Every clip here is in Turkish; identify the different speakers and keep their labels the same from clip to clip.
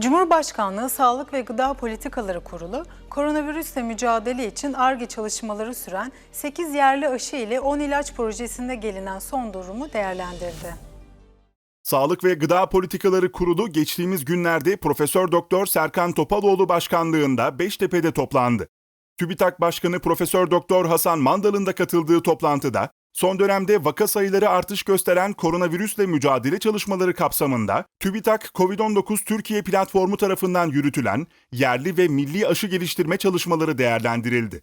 Speaker 1: Cumhurbaşkanlığı Sağlık ve Gıda Politikaları Kurulu, koronavirüsle mücadele için ARGE çalışmaları süren 8 yerli aşı ile 10 ilaç projesinde gelinen son durumu değerlendirdi.
Speaker 2: Sağlık ve Gıda Politikaları Kurulu geçtiğimiz günlerde Profesör Doktor Serkan Topaloğlu başkanlığında Beştepe'de toplandı. TÜBİTAK Başkanı Profesör Doktor Hasan Mandal'ın da katıldığı toplantıda son dönemde vaka sayıları artış gösteren koronavirüsle mücadele çalışmaları kapsamında TÜBİTAK COVID-19 Türkiye platformu tarafından yürütülen yerli ve milli aşı geliştirme çalışmaları değerlendirildi.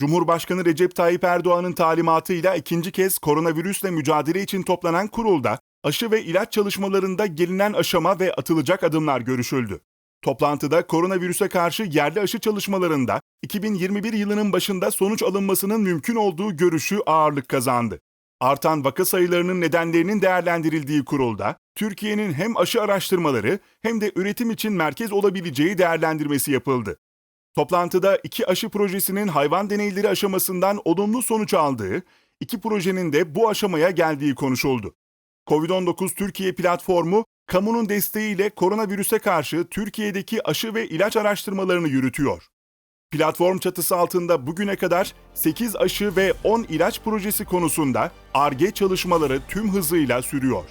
Speaker 2: Cumhurbaşkanı Recep Tayyip Erdoğan'ın talimatıyla ikinci kez koronavirüsle mücadele için toplanan kurulda aşı ve ilaç çalışmalarında gelinen aşama ve atılacak adımlar görüşüldü. Toplantıda koronavirüse karşı yerli aşı çalışmalarında 2021 yılının başında sonuç alınmasının mümkün olduğu görüşü ağırlık kazandı. Artan vaka sayılarının nedenlerinin değerlendirildiği kurulda, Türkiye'nin hem aşı araştırmaları hem de üretim için merkez olabileceği değerlendirmesi yapıldı. Toplantıda iki aşı projesinin hayvan deneyleri aşamasından olumlu sonuç aldığı, iki projenin de bu aşamaya geldiği konuşuldu. Covid-19 Türkiye platformu, kamunun desteğiyle koronavirüse karşı Türkiye'deki aşı ve ilaç araştırmalarını yürütüyor. Platform çatısı altında bugüne kadar 8 aşı ve 10 ilaç projesi konusunda ARGE çalışmaları tüm hızıyla sürüyor.